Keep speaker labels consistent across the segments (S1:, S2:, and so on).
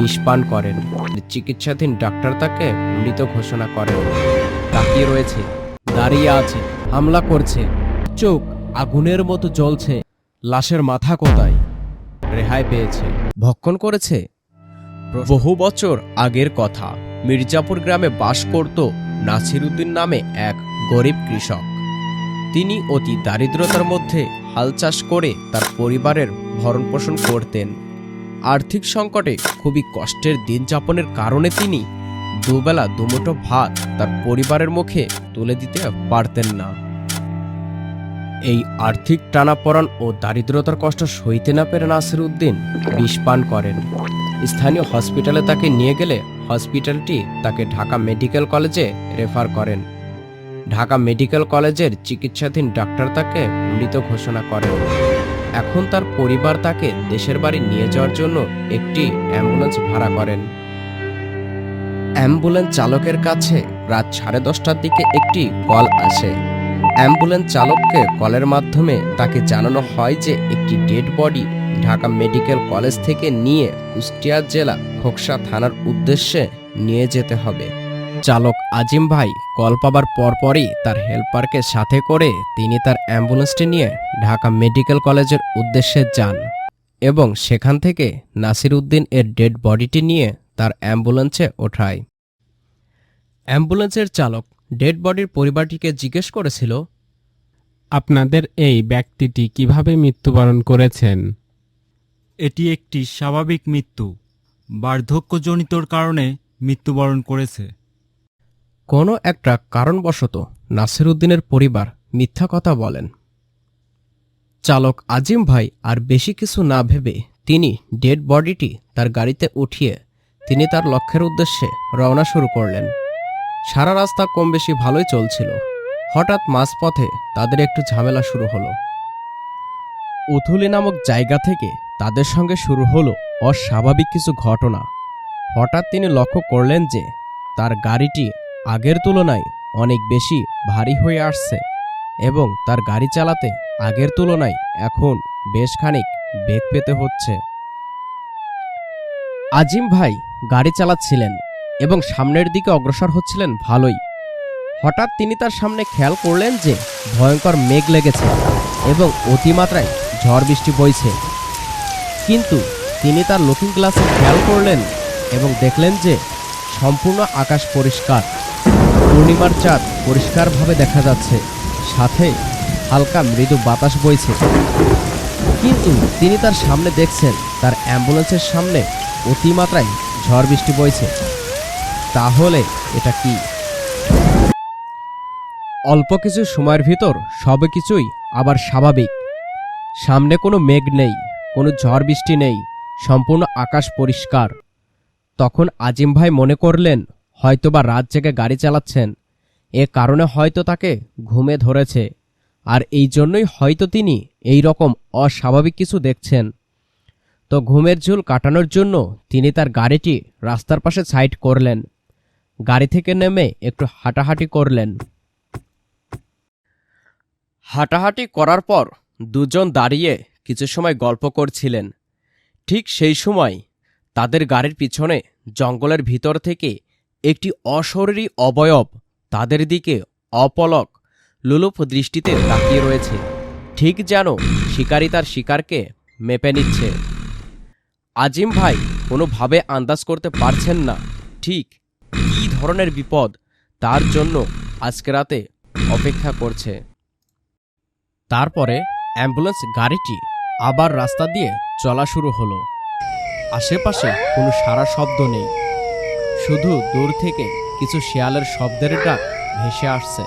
S1: বিষ পান করেন। চিকিৎসাধীন ডাক্তার তাকে মৃত ঘোষণা করেন। তাকিয়ে রয়েছে, দাঁড়িয়ে আছে, হামলা করছে। চোখ আগুনের মতো জ্বলছে, লাশের মাথা কোথায়? রেহাই পেয়েছে। ভক্ষণ করেছে? বহু বছর আগের কথা। মির্জাপুর গ্রামে বাস করত নাসিরুদ্দিন নামে এক গরিব কৃষক। তিনি অতি দারিদ্রতার মধ্যে হাল চাষ করে তার পরিবারের ভরণ পোষণ করতেন। আর্থিক সংকটে খুবই কষ্টের দিন যাপনের কারণে তিনি দুবেলা দুমুঠো ভাত তার পরিবারের মুখে তুলে দিতে পারতেন না। এই আর্থিক টানাপড়ান ও দারিদ্রতার কষ্ট সইতে না পেরে নাসির উদ্দিন বিষ পান করেন। স্থানীয় হসপিটালে তাকে নিয়ে গেলে হসপিটালটি তাকে ঢাকা মেডিকেল কলেজে রেফার করেন। ঢাকা মেডিকেল কলেজের চিকিৎসাধীন ডাক্তার তাকে মৃত ঘোষণা করেন। এখন তার পরিবার তাকে দেশের বাড়ি নিয়ে যাওয়ার জন্য একটি অ্যাম্বুলেন্স ভাড়া করেন। অ্যাম্বুলেন্স চালকের কাছে রাত সাড়ে দশটার দিকে একটি কল আসে। অ্যাম্বুলেন্স চালককে কলের মাধ্যমে তাকে জানানো হয় যে একটি dead body Dhaka medical college থেকে নিয়ে কুষ্টিয়া জেলা খোকসা থানার উদ্দেশ্যে নিয়ে যেতে হবে। চালক আজিম ভাই কল পাবার পরপরই তার হেল্পারকে সাথে করে তিনি তার অ্যাম্বুলেন্সটি নিয়ে ঢাকা মেডিকেল কলেজের উদ্দেশ্যে যান এবং সেখান থেকে নাসির উদ্দিন এর ডেড বডিটি নিয়ে তার অ্যাম্বুলেন্সে ওঠায়। অ্যাম্বুলেন্সের চালক ডেড বডির পরিবারটিকে জিজ্ঞেস করেছিল
S2: আপনাদের এই ব্যক্তিটি কীভাবে মৃত্যুবরণ করেছেন?
S3: এটি একটি স্বাভাবিক মৃত্যু বার্ধক্যজনিতর কারণে মৃত্যুবরণ করেছে।
S1: কোনো একটা কারণবশত নাসির উদ্দিনের পরিবার মিথ্যা কথা বলেন। চালক আজিম ভাই আর বেশি কিছু না ভেবে তিনি ডেড বডিটি তার গাড়িতে উঠিয়ে তিনি তার লক্ষ্যের উদ্দেশ্যে রওনা শুরু করলেন। সারা রাস্তা কম বেশি ভালোই চলছিল। হঠাৎ মাঝপথে তাদের একটু ঝামেলা শুরু হলো। উথুলি নামক জায়গা থেকে তাদের সঙ্গে শুরু হলো অস্বাভাবিক কিছু ঘটনা। হঠাৎ তিনি লক্ষ্য করলেন যে তার গাড়িটি আগের তুলনায় অনেক বেশি ভারী হয়ে আসছে এবং তার গাড়ি চালাতে আগের তুলনায় এখন বেশ খানিক বেগ পেতে হচ্ছে। আজিম ভাই গাড়ি চালাচ্ছিলেন এবং সামনের দিকে অগ্রসর হচ্ছিলেন ভালোই। হঠাৎ তিনি তার সামনে খেয়াল করলেন যে ভয়ঙ্কর মেঘ লেগেছে এবং অতিমাত্রায় ঝড় বৃষ্টি বইছে। কিন্তু তিনি তার লুকিং গ্লাসে খেয়াল করলেন এবং দেখলেন যে সম্পূর্ণ আকাশ পরিষ্কার। পূর্ণিমার চাঁদ পরিষ্কারভাবে দেখা যাচ্ছে। সাথে হালকা মৃদু বাতাস বইছে। কিন্তু তিনি তার সামনে দেখছেন, তার অ্যাম্বুলেন্সের সামনে অতিমাত্রায় ঝড় বৃষ্টি বইছে। তাহলে এটা কি? অল্প কিছু সময়ের ভিতর সব কিছুই আবার স্বাভাবিক। সামনে কোনো মেঘ নেই, কোনো ঝড় বৃষ্টি নেই, সম্পূর্ণ আকাশ পরিষ্কার। তখন আজিম ভাই মনে করলেন হয়তোবা রাত জেগে গাড়ি চালাচ্ছেন। এ কারণে হয়তো তাকে ঘুমে ধরেছে। আর এই জন্যই হয়তো তিনি এই রকম অস্বাভাবিক কিছু দেখছেন। তো ঘুমের ঝুল কাটানোর জন্য তিনি তার গাড়িটি রাস্তার পাশে সাইড করলেন। গাড়ি থেকে নেমে একটু হাঁটাহাঁটি করলেন। হাঁটাহাঁটি করার পর দুজন দাঁড়িয়ে কিছু সময় গল্প করছিলেন। ঠিক সেই সময় তাদের গাড়ির পিছনে জঙ্গলের ভিতর থেকে একটি অশরীরী অবয়ব তাদের দিকে অপলক লুলুপ দৃষ্টিতে তাকিয়ে রয়েছে। ঠিক যেন শিকারী তার শিকারকে মেপে নিচ্ছে। আজিম ভাই কোনোভাবে আন্দাজ করতে পারছেন না, ঠিক কী ধরনের বিপদ তার জন্য আজকে রাতে অপেক্ষা করছে। তারপরে অ্যাম্বুলেন্স গাড়িটি আবার রাস্তা দিয়ে চলা শুরু হলো। আশেপাশে কোনো সারা শব্দ নেই। শুধু দূর থেকে কিছু শেয়ালের শব্দের ডাক ভেসে আসছে।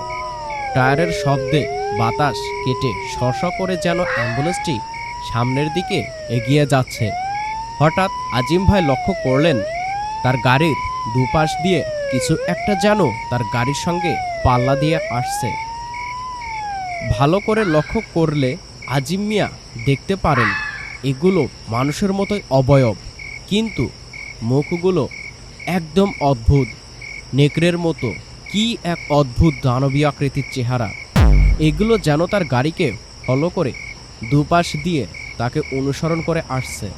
S1: টায়ারের শব্দে বাতাস কেটে শশ করে যেন অ্যাম্বুলেন্সটি সামনের দিকে এগিয়ে যাচ্ছে। হঠাৎ আজিম ভাই লক্ষ্য করলেন, তার গাড়ির দুপাশ দিয়ে কিছু একটা যেন তার গাড়ির সঙ্গে পাল্লা দিয়ে আসছে। ভালো করে লক্ষ্য করলে আজিম মিয়া দেখতে পারেন, এগুলো মানুষের মতোই অবয়ব। কিন্তু মুখগুলো একদম অদ্ভুত। নেকড়ের মতো কি এক অদ্ভুত দানবী আকৃতির চেহারা। এগুলো যেন তার গাড়িকে ফলো করে দুপাশ দিয়ে তাকে অনুসরণ করে আসছে।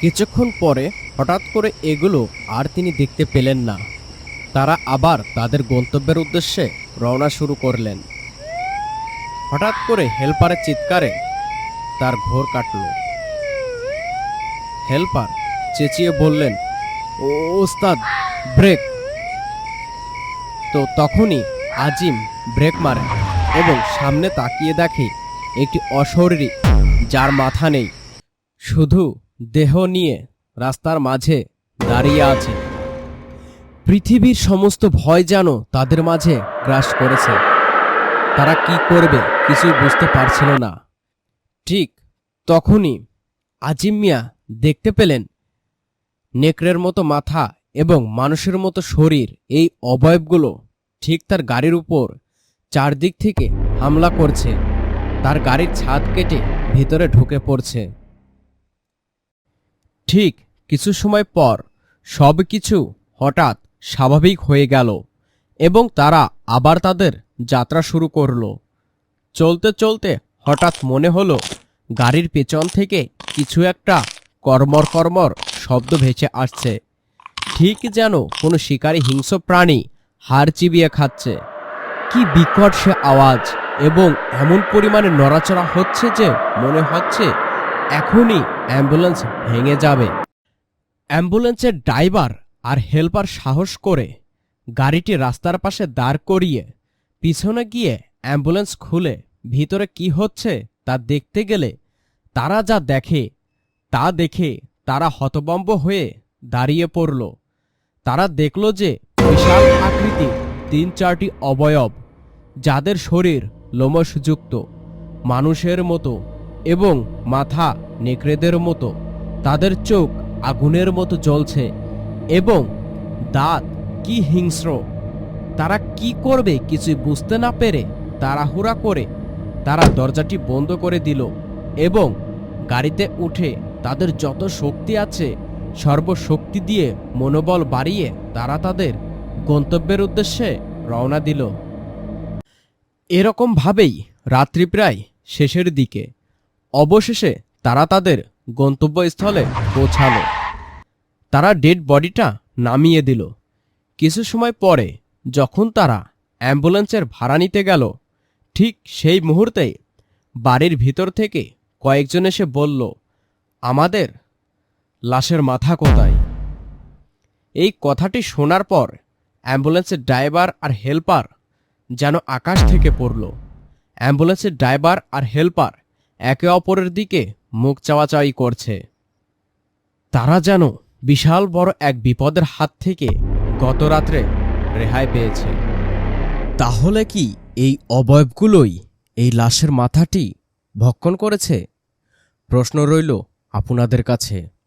S1: কিছুক্ষণ পরে হঠাৎ করে এগুলো আর তিনি দেখতে পেলেন না। তারা আবার তাদের গন্তব্যের উদ্দেশ্যে রওনা শুরু করলেন। হঠাৎ করে হেল্পারের চিৎকারে তার ঘোর কাটল। হেল্পার চেঁচিয়ে বললেন ওস্তাদ, ব্রেক। তো তখনই আজিম ব্রেক মারে এবং সামনে তাকিয়ে দেখে একটি অশরীরী, যার মাথা নেই, শুধু দেহ নিয়ে রাস্তার মাঝে দাঁড়িয়ে আছে। পৃথিবীর সমস্ত ভয় যেন তাদের মাঝে গ্রাস করেছে। তারা কি করবে কিছুই বুঝতে পারছিল না। ঠিক তখনই আজিম মিয়া দেখতে পেলেন নেকড়ের মতো মাথা এবং মানুষের মতো শরীর, এই অবয়বগুলো ঠিক তার গাড়ির উপর চারদিক থেকে হামলা করছে। তার গাড়ির ছাদ কেটে ভিতরে ঢুকে পড়ছে। ঠিক কিছু সময় পর সব কিছু হঠাৎ স্বাভাবিক হয়ে গেল এবং তারা আবার তাদের যাত্রা শুরু করল। চলতে চলতে হঠাৎ মনে হলো, গাড়ির পেছন থেকে কিছু একটা কর্মর কর্মর শব্দ ভেসে আসছে। ঠিক যেন কোনো শিকারী হিংস্র প্রাণী হাড় চিবিয়ে খাচ্ছে। কি বিকট সে আওয়াজ এবং এমন পরিমাণে নড়াচড়া হচ্ছে যে মনে হচ্ছে এখনই অ্যাম্বুলেন্স ভেঙে যাবে। অ্যাম্বুলেন্সের ড্রাইভার আর হেল্পার সাহস করে গাড়িটি রাস্তার পাশে দাঁড় করিয়ে পিছনে গিয়ে অ্যাম্বুলেন্স খুলে ভিতরে কি হচ্ছে তা দেখতে গেলে তারা যা দেখে তা দেখে তারা হতবম্ব হয়ে দাঁড়িয়ে পড়ল। তারা দেখল যে বিশাল আকৃতি, তিন চারটি অবয়ব, যাদের শরীর লোমসযুক্ত মানুষের মতো এবং মাথা নেকড়েদের মতো। তাদের চোখ আগুনের মতো জ্বলছে এবং দাঁত কি হিংস্র। তারা কি করবে কিছুই বুঝতে না পেরে তাড়াহুড়া করে তারা দরজাটি বন্ধ করে দিল এবং গাড়িতে উঠে তাদের যত শক্তি আছে, সর্বশক্তি দিয়ে মনোবল বাড়িয়ে তারা তাদের গন্তব্যের উদ্দেশ্যে রওনা দিল। এরকমভাবেই রাত্রি প্রায় শেষের দিকে অবশেষে তারা তাদের গন্তব্যস্থলে পৌঁছালো। তারা ডেড বডিটা নামিয়ে দিল। কিছু সময় পরে যখন তারা অ্যাম্বুলেন্সের ভাড়া নিতে গেল, ঠিক সেই মুহূর্তে বাড়ির ভিতর থেকে কয়েকজন এসে বলল আমাদের? লাশের মাথা কোথায়? এই কথাটি শোনার পর অ্যাম্বুলেন্সের ড্রাইভার আর হেল্পার যেন আকাশ থেকে পড়ল। অ্যাম্বুলেন্সের ড্রাইভার আর হেল্পার একে অপরের দিকে মুখ চাওয়াচাওয়ি করছে। তারা যেন বিশাল বড় এক বিপদের হাত থেকে গত রাত্রে রেহাই পেয়েছে। তাহলে কি এই অবয়বগুলোই এই লাশের মাথাটি ভক্ষণ করেছে? প্রশ্ন রইল আপনাদের কাছে